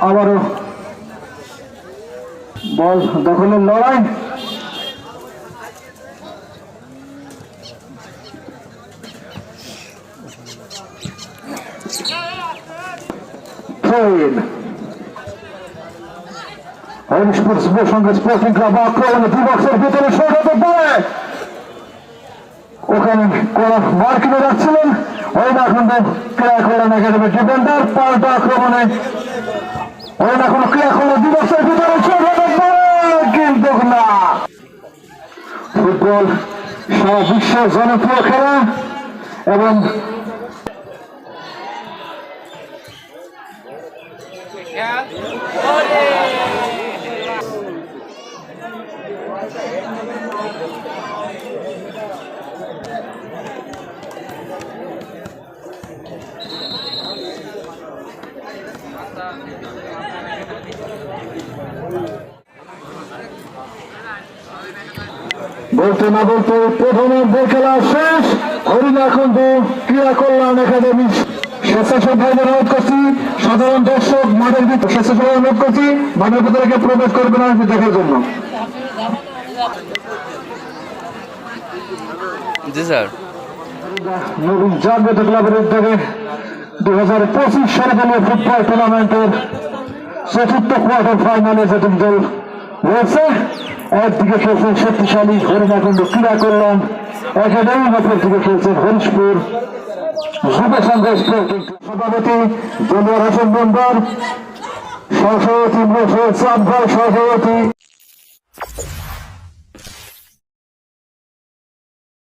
আবারও বল দখলের লড়াই Train. হরিশপুর যুব সংঘ স্পোর্টিং ক্লাব আক্রমণে বিবক্সের ভিতরে সরাতে পারে ওখানে কোন মার্কিনে যাচ্ছিলেন। ওই না কিন্তু ক্রিয়া করেন একাডেমি ডিফেন্ডার, পাল্টা আক্রমণে। ওই না কোনো ক্রিয়া করলে দিবসের ভিতরে কিন্তু না। ফুটবল সারা বিশ্বের জনপ্রিয় খেলা এবং বলতে না বলতে প্রথমার্ধের খেলা শেষ। হরিণা কিন্তু ক্রীড়া কল্যাণ একাডেমি। স্বেচ্ছাসেবক ভাইদের অনুরোধ করছি সাধারণ দর্শক মাঠের ভিতরে স্বেচ্ছাসেবক অনুরোধ করছি মাঠের ভিতরে প্রবেশ করবে না দেখার জন্য। জি স্যার। নবীন জাগ্রত ক্লাবের উদ্যোগে দুই হাজার পঁচিশ সর্বদলীয় ফুটবল টুর্নামেন্টের চতুর্থ কোয়ার্টার ফাইনালে যে দল রয়েছে। একদিকে খেলছেন শক্তিশালী হরিণাকুণ্ড ক্রীড়া কল্যাণ। একাডেমি অপর দিকে খেলছেন হরিশপুর। যুব সংঘ স্পোর্টিং ক্লাব। সভাপতি দলীয় হোসেন মেম্বার সহসভাপতি সহসভাপতি